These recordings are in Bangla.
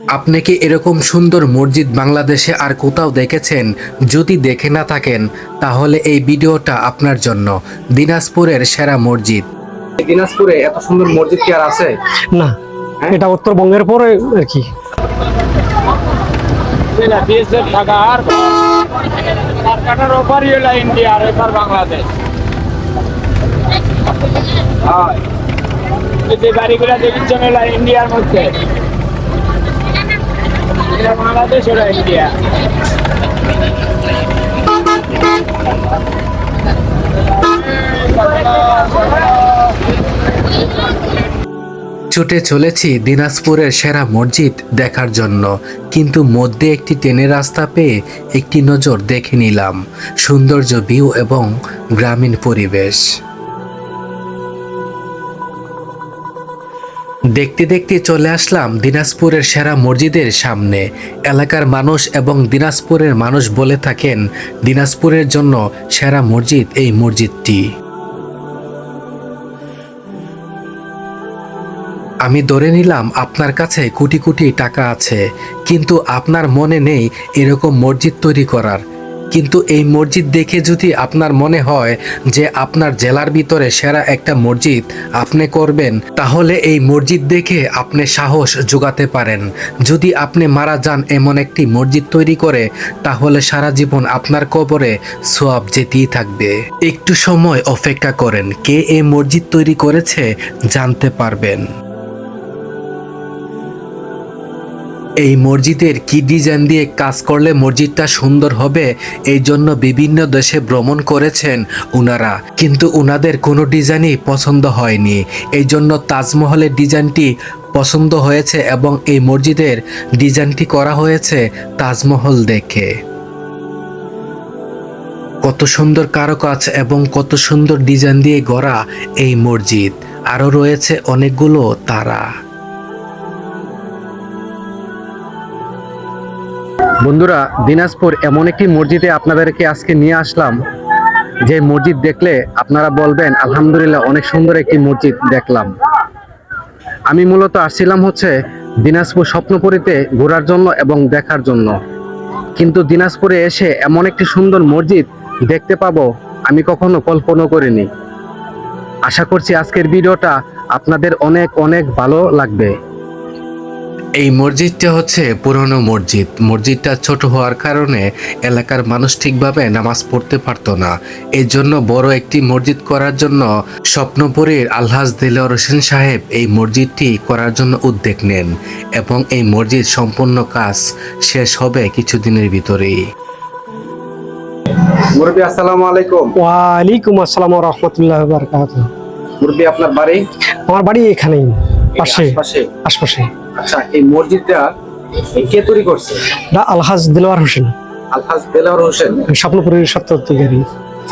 আপনি কি এরকম সুন্দর মসজিদ বাংলাদেশে আর কোথাও দেখেছেন? যদি দেখে না থাকেন তাহলে এই ভিডিওটা আপনার জন্য। দিনাজপুরের সেরা মসজিদ। দিনাজপুরে এত সুন্দর মসজিদ কি আর আছে? না হ্যাঁ? এটা উত্তরবঙ্গের পরে আর কি। বাংলাদেশ যে দেখছেন ইন্ডিয়ার মধ্যে। এটা বাংলাদেশ ইন্ডিয়া। ছুটে চলেছি দিনাজপুরের সেরা মসজিদ দেখার জন্য, কিন্তু মধ্যে একটি ট্রেনের রাস্তা পেয়ে একটি নজর দেখে নিলাম। সৌন্দর্য, ভিউ এবং গ্রামীণ পরিবেশ। দেখতে দেখতে চলে আসলাম দিনাজপুরের সেরা মসজিদের সামনে। এলাকার মানুষ এবং দিনাজপুরের মানুষ বলে থাকেন, দিনাজপুরের জন্য সেরা মসজিদ এই মসজিদটি। আমি ধরে নিলাম আপনার কাছে কোটি কোটি টাকা আছে, কিন্তু আপনার মনে নেই এরকম মসজিদ তৈরি করার। কিন্তু এই মসজিদ দেখে যদি আপনার মনে হয় যে আপনার জেলার ভিতরে সেরা একটা মসজিদ আপনি করবেন, তাহলে এই মসজিদ দেখে আপনি সাহস যোগাতে পারেন। যদি আপনি মারা যান এমন একটি মসজিদ তৈরি করে, তাহলে সারা জীবন আপনার কবরে সোয়াব যেতেই থাকবে। একটু সময় অপেক্ষা করেন, কে এই মসজিদ তৈরি করেছে জানতে পারবেন। এই মসজিদের কি ডিজাইন দিয়ে কাজ করলে মসজিদটা সুন্দর হবে, এই জন্য বিভিন্ন দেশে ভ্রমণ করেছেন উনারা। কিন্তু উনাদের কোনো ডিজাইনই পছন্দ হয়নি। এই জন্য তাজমহলের ডিজাইনটি পছন্দ হয়েছে এবং এই মসজিদের ডিজাইনটি করা হয়েছে তাজমহল দেখে। কত সুন্দর কারুকাজ এবং কত সুন্দর ডিজাইন দিয়ে গড়া এই মসজিদ। আরও রয়েছে অনেকগুলো তারা। বন্ধুরা, দিনাজপুর এমন একটি মসজিদে আপনাদেরকে আজকে নিয়ে আসলাম। যে মসজিদ দেখলে আপনারা বলবেন, আলহামদুলিল্লাহ, অনেক সুন্দর একটি মসজিদ দেখলাম। আমি মূলত আসছিলাম হচ্ছে দিনাজপুর স্বপ্নপুরীতে ঘোরার জন্য এবং দেখার জন্য। কিন্তু দিনাজপুরে এসে এমন একটি সুন্দর মসজিদ দেখতে পাবো, আমি কখনো কল্পনা করিনি। আশা করছি আজকের ভিডিওটা আপনাদের অনেক অনেক ভালো লাগবে। এই মসজিদটা হচ্ছে পুরনো মসজিদ। মসজিদটা ছোট হওয়ার কারণে এলাকার মানুষ ঠিকভাবে নামাজ পড়তে পারতো না। এই জন্য বড় একটি মসজিদ করার জন্য স্বপ্নপুরীর আলহাজ দিলর হোসেন সাহেব এই মসজিদটি করার জন্য উদ্যোগ নেন এবং এই মসজিদ সম্পূর্ণ কাজ শেষ হবে কিছুদিনের ভিতরেই। মুরব্বী আসসালামু আলাইকুম। ওয়ালাইকুম আসসালাম রহমতুল্লাহ বারকাত মুরব্বী আপনার বাড়ি? আমার বাড়ি এখানেই পাশে আশপাশে? আশপাশে। আচ্ছা এই মসজিদটা কে তৈরি করছে? দা আলহাজ দিলওয়ার হোসেন। আলহাজ দেলাওয়ার হোসেন? স্বপ্নপুরীর সত্যাধিকারী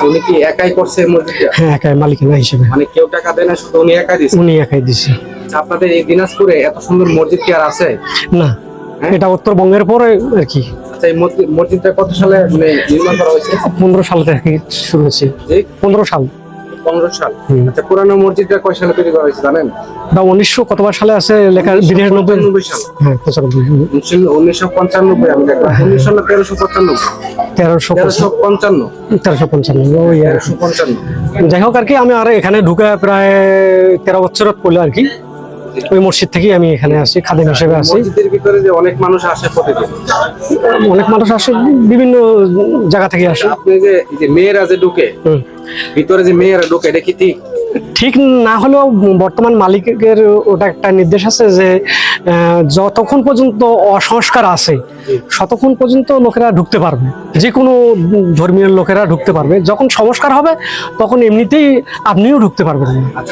উনি কি একাই করছে মসজিদটা? হ্যাঁ একাই মালিকানা হিসেবে। মানে কেউ টাকা দেয় না শুধু উনি একাই দিচ্ছে উনি একাই দিছে। আচ্ছা, আপনাদের এই দিনাজপুরে এত সুন্দর মসজিদ কি আর আছে? না হ্যাঁ? এটা উত্তরবঙ্গের পরে আর কি। আচ্ছা এই মসজিদটা কত সালে মানে নির্মাণ করা হয়েছে? পনেরো সাল থেকে শুরু হয়েছে। পনেরো সাল। পনেরো সাল। আচ্ছা পুরানো মসজিদটা কয় সালে তৈরি করা হয়েছে জানেন? না উনিশশো কতবার সালে আছে লেখা বিরানব্বই? পঁচানব্বই সাল। হ্যাঁ উনিশশো পঞ্চানব্বই আমি দেখলাম। উনিশশো না তেরোশো পঞ্চানব্বই তেরোশো পঞ্চান্ন। তেরোশো পঞ্চান্ন। যাই হোক আর কি আমি আর এখানে ঢুকে প্রায় তেরো বছর পড়ল আর কি। ওই মসজিদ থেকেই আমি এখানে আসি খাদিম হিসেবে আসি। মসজিদের ভিতরে যে অনেক মানুষ আসে প্রতিদিন। অনেক মানুষ আসে বিভিন্ন জায়গা থেকে আসে। আপনি যে এই যে মেয়েরা যে ঢুকে। ভিতরে যে মেয়েরা ঢুকে এটা কি ঠিক? ঠিক না হলেও বর্তমান মালিকের ওটা একটা নির্দেশ আছে যে যতক্ষণ পর্যন্ত অসংস্কার আছে ততক্ষণ পর্যন্ত লোকেরা ঢুকতে পারবে। যে কোনো ধর্মীয় লোকেরা ঢুকতে পারবে। যখন সংস্কার হবে তখন এমনিতেই আপনিও ঢুকতে পারবেন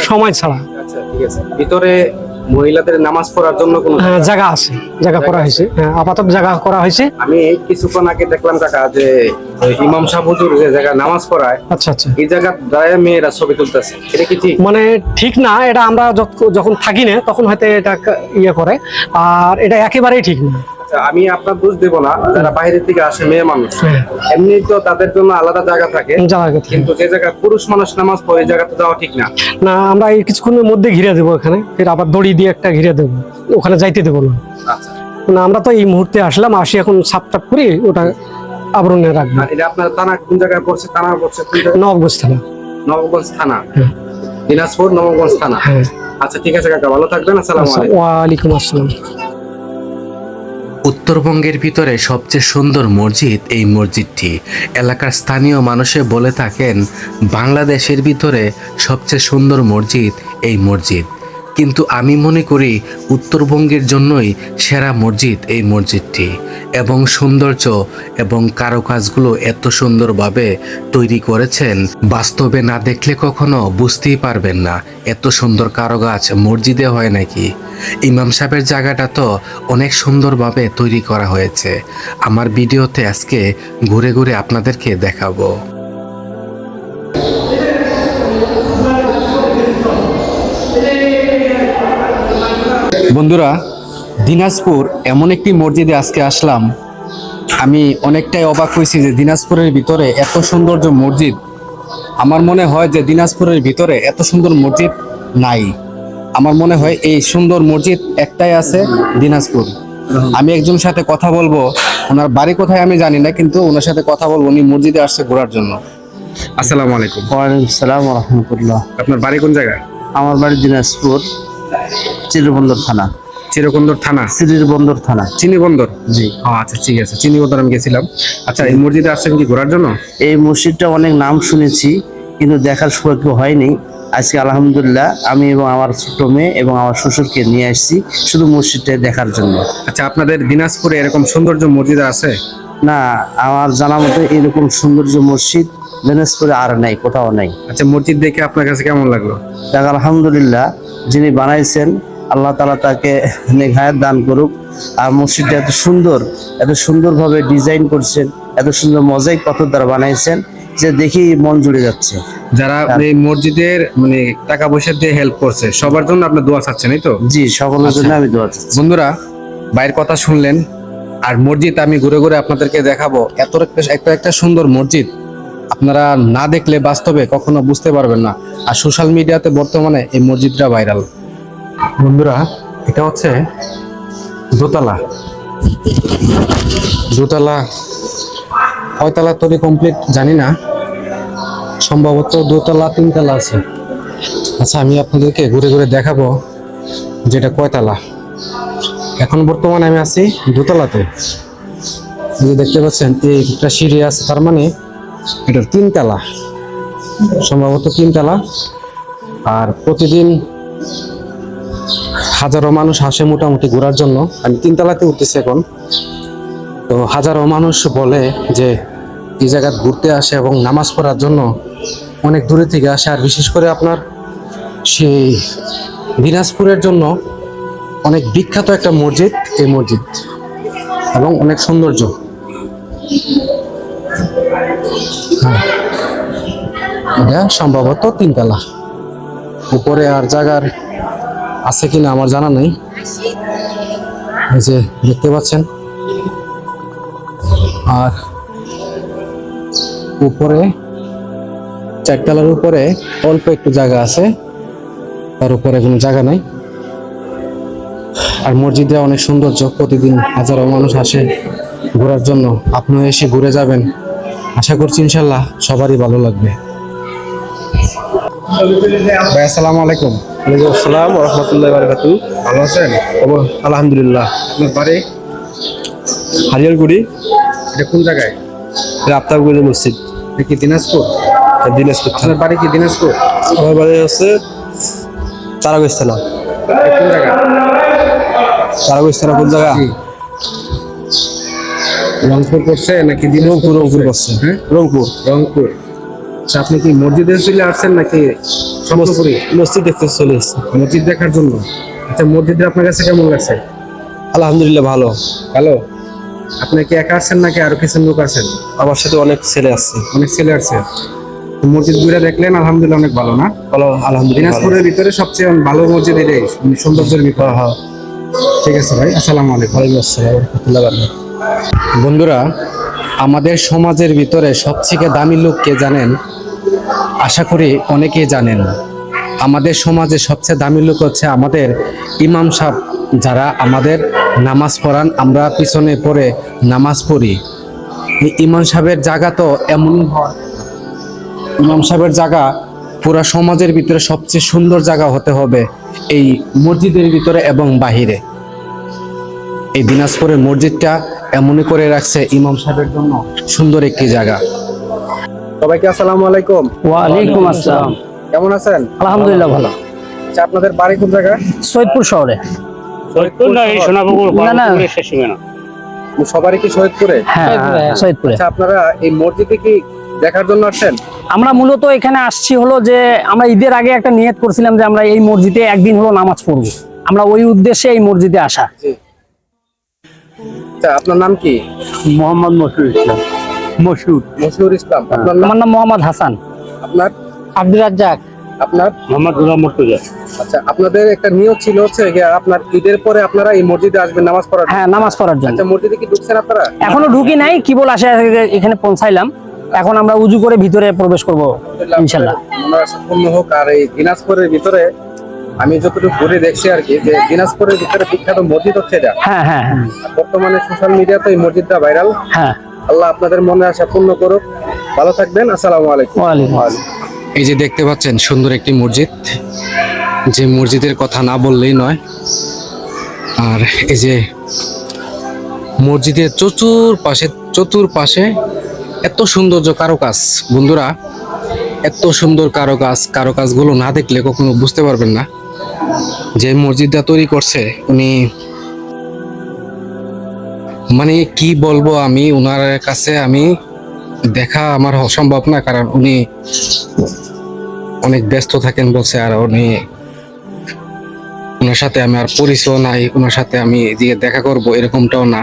সময় ছাড়া। আচ্ছা ঠিক আছে। ভিতরে মহিলাদের নামাজ পড়ার জন্য কোনো হ্যাঁ, জায়গা আছে জায়গা করা হয়েছে। হ্যাঁ, আপাতত জায়গা করা হয়েছে। আমি কিছুক্ষণ আগে দেখলাম কাকা যে ইমাম সাহেব হুজুর যে জায়গায় নামাজ পড়ায় আচ্ছা আচ্ছা। এই জায়গা দাঁড়ায় মেয়েরা ছবি তুলতেছে। এটা কি ঠিক? মানে ঠিক না এটা আমরা যখ- যখন থাকি না তখন হয়তো এটা ইয়ে করে। আর এটা একেবারেই ঠিক না। আমি আপনার দোষ দেব না। যারা বাইরে থেকে আসে মেয়ে মানুষ হ্যাঁ। এমনি তো তাদের জন্য আলাদা জায়গা থাকে। কিন্তু যে জায়গায় পুরুষ মানুষ নামাজ পড়ে জায়গাতে যাওয়া ঠিক না। না আমরা এই কিছুক্ষণের মধ্যে ঘিরে দেবো এখানে। ফের আবার দড়ি দিয়ে একটা ঘিরে দেবো। ওখানে যাইতে দেবো না। আচ্ছা। না আমরা তো এই মুহূর্তে আসলাম আসি এখন সাপ টাপ করে ওটা আবরণে রাখব। এটা আপনার থানা কোন জায়গায় পড়ছে? থানা পড়ছে? নবগঞ্জ থানা। নবগঞ্জ থানা। হ্যাঁ। দিনাজপুর নবগঞ্জ থানা। হ্যাঁ। আচ্ছা ঠিক আছে কাকা ভালো থাকবেন। আসসালামু আচ্ছা, আলাইকুম। ওয়ালাইকুম আসসালাম। উত্তরবঙ্গের ভিতরে সবচেয়ে সুন্দর মসজিদ এই মসজিদটি। এলাকার স্থানীয় মানুষে বলে থাকেন, বাংলাদেশের ভিতরে সবচেয়ে সুন্দর মসজিদ এই মসজিদ। কিন্তু আমি মনে করি উত্তরবঙ্গের জন্যই সেরা মসজিদ এই মসজিদটি এবং সৌন্দর্য এবং কারুকাজগুলো এত সুন্দরভাবে তৈরি করেছেন, বাস্তবে না দেখলে কখনো বুঝতেই পারবেন না এত সুন্দর কারুকাজ মসজিদে হয় নাকি। ইমাম সাহেবের জায়গাটা তো অনেক সুন্দরভাবে তৈরি করা হয়েছে। আমার ভিডিওতে আজকে ঘুরে ঘুরে আপনাদেরকে দেখাবো। বন্ধুরা দিনাজপুর এমন একটি মসজিদে আজকে আসলাম। আমি অনেকটাই অবাক হয়েছি যে দিনাজপুরের ভিতরে এত সৌন্দর্য মসজিদ। আমার মনে হয় যে দিনাজপুরের ভিতরে এত সুন্দর মসজিদ নাই। আমার মনে হয় এই সুন্দর মসজিদ একটাই আছে দিনাজপুর। আমি একজনের সাথে কথা বলব ওনার বাড়ি কোথায় আমি জানি না কিন্তু ওনার সাথে কথা বলব উনি মসজিদে আসছে ঘোরার জন্য। আসসালামু আলাইকুম। ওয়ালাইকুম সালাম রহমতুল্লাহ। আপনার বাড়ি কোন জায়গায়? আমার বাড়ি দিনাজপুর। চিরবন্দর থানা। চিরকন্দর থানা? সিরির বন্দর থানা। চিনি বন্দর জি। ও আচ্ছা ঠিক আছে। চিনি বন্দর আমি গেছিলাম। আচ্ছা এই মসজিদে আসছেন কি ঘোরার জন্য? এই মসজিদটা অনেক নাম শুনেছি কিন্তু দেখার সৌভাগ্য হয়নি। আজকে আলহামদুলিল্লাহ আমি এবং আমার ছোট মেয়ে এবং আমার শ্বশুরকে নিয়ে আসছি শুধু মসজিদটা দেখার জন্য। আচ্ছা আপনাদের দিনাজপুরে এরকম সৌন্দর্য মসজিদ আছে? না আমার জানা মতে এরকম সৌন্দর্য মসজিদ দিনাজপুরে আর নাই কোথাও নাই। আচ্ছা মসজিদ দেখে আপনার কাছে কেমন লাগল? দেখ আলহামদুলিল্লাহ যিনি বানাইছেন আল্লাহ তালা তাকে নেঘায়াত দান করুক। আর মসজিদটা এত সুন্দর এত সুন্দরভাবে ডিজাইন করছেন এত সুন্দর মজাইক পাথর দ্বারা বানাইছেন যে দেখি মন জুড়ে যাচ্ছে। যারা এই মসজিদের মানে টাকা পয়সা দিয়ে হেল্প করছে সবার জন্য আপনার দোয়া চাচ্ছেন এই তো? জি সকলের জন্য আমি দোয়া চাচ্ছি। বন্ধুরা বাইরের কথা শুনলেন আর মসজিদ আমি ঘুরে ঘুরে আপনাদেরকে দেখাবো এত একটা একটা সুন্দর মসজিদ। আপনারা না দেখলে বাস্তবে কখনো বুঝতে পারবেন না। আর সোশ্যাল মিডিয়াতে বর্তমানে এই মসজিদটা ভাইরাল। বন্ধুরা, এটা হচ্ছে দোতলা। দোতলা, কয়তলা তৈরি কমপ্লিট জানি না। সম্ভবত দোতলা, তিনতলা আছে। আচ্ছা আমি আপনাদেরকে ঘুরে ঘুরে দেখাবো যেটা কয়তলা। এখন বর্তমানে আমি আছি দোতলাতে। দেখতে পাচ্ছেন, এই একটা সিঁড়ি আছে, তার মানে এটার তিনতলা সম্ভবত তিনতলা আর প্রতিদিন হাজারো মানুষ আসে মোটামুটি ঘোরার জন্য। আমি তিনতলাতে উঠতেছি এখন। তো হাজারো মানুষ বলে যে এই জায়গা ঘুরতে আসে এবং নামাজ পড়ার জন্য অনেক দূরে থেকে আসে। আর বিশেষ করে আপনার সেই দিনাজপুরের জন্য অনেক বিখ্যাত একটা মসজিদ, এই মসজিদ, এবং অনেক সৌন্দর্য। এটা সম্ভবত তিনতলা। উপরে আর জায়গার আছে কিনা আমার জানা নেই। এই যে দেখতে পাচ্ছেন। আর উপরে, চারতলার উপরে অল্প একটু জায়গা আছে। তার উপরে কোনো জায়গা নাই। আর মসজিদে অনেক সৌন্দর্য। প্রতিদিন হাজারো মানুষ আসে ঘোরার জন্য। আপনিও এসে ঘুরে যাবেন। আশা করছি ইনশাল্লাহ সবারই ভালো লাগবে। ভাই আসসালামু আলাইকুম। ওয়ালাইকুম আসসালাম রহমতুল্লাহ বারকাতু ভালো আছেন? আলহামদুলিল্লাহ। আপনার বাড়ি? হারিয়ারগুড়ি এটা কোন জায়গায়? আফতাবগুড়ি মসজিদ। এটা কি দিনাজপুর? দিনাজপুর আপনার বাড়ি কি দিনাজপুর? আমার বাড়ি হচ্ছে থানা। এটা কোন জায়গা? থানা কোন জায়গা। রংপুর করছে নাকি রংপুর রংপুর করছে? হ্যাঁ? রংপুর। রংপুর। আচ্ছা আপনি কি মসজিদে চলে আসছেন নাকি সম্পর্কে মসজিদ দেখতে চলে এসেছি। মসজিদ দেখার জন্য। আচ্ছা মসজিদে আপনার কাছে কেমন লাগছে? আলহামদুলিল্লাহ ভালো। ভালো? আপনি কি একা আসছেন নাকি আরও কিছু লোক আছেন? আমার সাথে অনেক ছেলে আসছে অনেক ছেলে আসছে তো মসজিদ ঘুরে দেখলেন আলহামদুলিল্লাহ অনেক ভালো না? ভালো আলহামদুলিল্লাহ দিনাজপুরের ভিতরে সবচেয়ে ভালো মসজিদ এটাই সৌন্দর্যের ভিতরে। হ্যাঁ হ্যাঁ। ঠিক আছে ভাই আসসালামু আলাইকুম। ওয়ালাইকুম আসসালাম রহমতুল্লাহ বন্ধুরা, আমাদের সমাজের ভিতরে সবথেকে দামি লোক কে জানেন? আশা করি অনেকেই জানেন। আমাদের সমাজে সবচেয়ে দামি লোক হচ্ছে আমাদের ইমাম সাহেব, যারা আমাদের নামাজ পড়ান, আমরা পিছনে পড়ে নামাজ পড়ি। ইমাম সাহেবের জায়গা তো এমন ইমাম সাহেবের জায়গা পুরা সমাজের ভিতরে সবচেয়ে সুন্দর জায়গা হতে হবে এই মসজিদের ভিতরে এবং বাহিরে। এই দিনাজপুরের মসজিদটা এমনই করে রাখছে ইমাম সাহেবের জন্য সুন্দর একটি জায়গা। সবাইকে আসসালামু আলাইকুম। ওয়ালাইকুম আসসালাম। কেমন আছেন? আলহামদুলিল্লাহ ভালো। আচ্ছা আপনাদের বাড়ি কোন জায়গা? সৈয়দপুর শহরে। সৈয়দপুর না না সবারই কি শহীদপুরে হ্যাঁ সৈয়দপুরে আচ্ছা আপনারা এই মসজিদে কি দেখার জন্য আসছেন? আমরা মূলত এখানে আসছি হলো যে আমরা ঈদের আগে একটা নিয়ত করছিলাম যে আমরা এই মসজিদে একদিন হলো নামাজ পড়ব। আমরা ওই উদ্দেশ্যে এই মসজিদে আসা। আপনার নাম কি? মোহাম্মদ মসুর ইসলাম। মসুর মশিউর ইসলাম। আপনার নাম? আমার নাম মোহাম্মদ হাসান। আপনার? আব্দুল রাজ্জাক। আপনার? মোহাম্মদ গুলাম মর্তুজা। আচ্ছা আপনাদের একটা নিয়ত ছিল হচ্ছে গিয়ে আপনার ঈদের পরে আপনারা এই মসজিদে আসবেন নামাজ পড়ার জন্য। হ্যাঁ নামাজ পড়ার জন্য। আচ্ছা মসজিদে কি ঢুকছেন আপনারা? এখনও ঢুকি নাই কি বল আসে এখানে পৌঁছাইলাম। এখন আমরা উজু করে ভিতরে প্রবেশ করব ইনশাল্লাহ। মনে সম্পূর্ণ হোক আর এই দিনাজপুরের ভিতরে আমি যতটুকু ঘুরে দেখছি আর কি যে দিনাজপুরের ভিতরে বিখ্যাত মসজিদ হচ্ছে এটা। হ্যাঁ হ্যাঁ হ্যাঁ। বর্তমানে সোশ্যাল মিডিয়াতে এই মসজিদটা ভাইরাল হ্যাঁ। আল্লাহ আপনাদের মনে আশা পূর্ণ করুক। ভালো থাকবেন আসসালামু আলাইকুম। ওয়ালাইকুম আসসালাম। এই যে দেখতে পাচ্ছেন সুন্দর একটি মসজিদ। যে মসজিদের কথা না বললেই নয়। আর এই যে মসজিদের চতুর পাশে চতুর পাশে এত সৌন্দর্য কারুকাজ। বন্ধুরা এত সুন্দর কারুকাজ কারুকাজগুলো না দেখলে কখনো বুঝতে পারবেন না। যে মসজিদটা তৈরি করছে, উনি মানে কি বলব আমি ওনার কাছে আমি দেখা আমার অসম্ভব না, কারণ উনি অনেক ব্যস্ত থাকেন বলছে, আর উনি ওনার সাথে আমি আর পরিচয় নাই ওনার সাথে আমি যে দেখা করব, এরকমটাও না।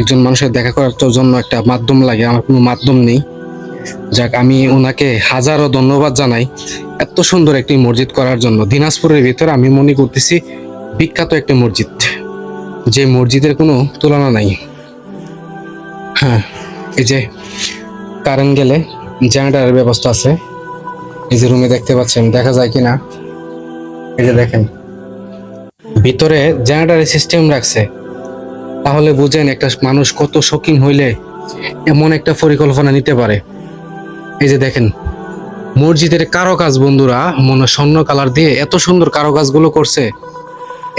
একজন মানুষের দেখা করার জন্য একটা মাধ্যম লাগে, আমার কোনো মাধ্যম নেই। যাক, আমি ওনাকে হাজারো ধন্যবাদ জানাই এত সুন্দর একটি মসজিদ করার জন্য। দিনাজপুরের ভিতরে আমি মনে করতেছি বিখ্যাত একটি মসজিদ, যে মসজিদের কোনো তুলনা নাই। হ্যাঁ এই যে কারেন্ট গেলে জেনারেটারের ব্যবস্থা আছে। এই যে রুমে দেখতে পাচ্ছেন, দেখা যায় কিনা? এই যে দেখেন, ভিতরে জেনারেটারের সিস্টেম রাখছে। তাহলে বুঝেন একটা মানুষ কত শৌখিন হইলে এমন একটা পরিকল্পনা নিতে পারে। এই যে দেখেন, মসজিদের কারও কাজ বন্ধুরা, মনে স্বর্ণ কালার দিয়ে এত সুন্দর কারও কাজগুলো করছে।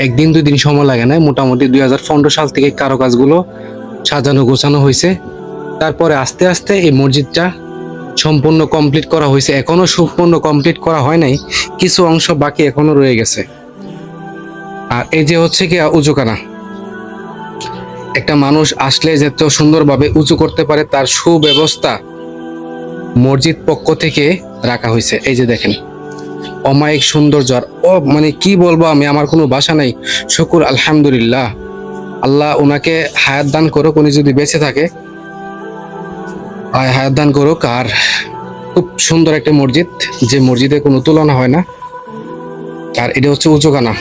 একদিন দুই দিন সময় লাগে না, মোটামুটি দুই হাজার পনেরো সাল থেকে কারও কাজগুলো সাজানো গোছানো হয়েছে। তারপরে আস্তে আস্তে এই মসজিদটা সম্পূর্ণ কমপ্লিট করা হয়েছে। এখনও সম্পূর্ণ কমপ্লিট করা হয় নাই, কিছু অংশ বাকি এখনও রয়ে গেছে। আর এই যে হচ্ছে কি উঁচুকানা একটা মানুষ আসলে যেত সুন্দরভাবে উঁচু করতে পারে, তার সুব্যবস্থা মসজিদ পক্ষ থেকে রাখা হয়েছে। এই যে দেখেন, অমায়িক সৌন্দর্য আর ও মানে কি বলব আমি, আমার কোনো ভাষা নাই। শুকুর, আলহামদুলিল্লাহ। আল্লাহ ওনাকে হায়াত দান করুক, উনি যদি বেঁচে থাকে হায়াত দান করুক। আর খুব সুন্দর একটা মসজিদ, যে মসজিদে কোনো তুলনা হয় না। আর এটা হচ্ছে উঁচুকানা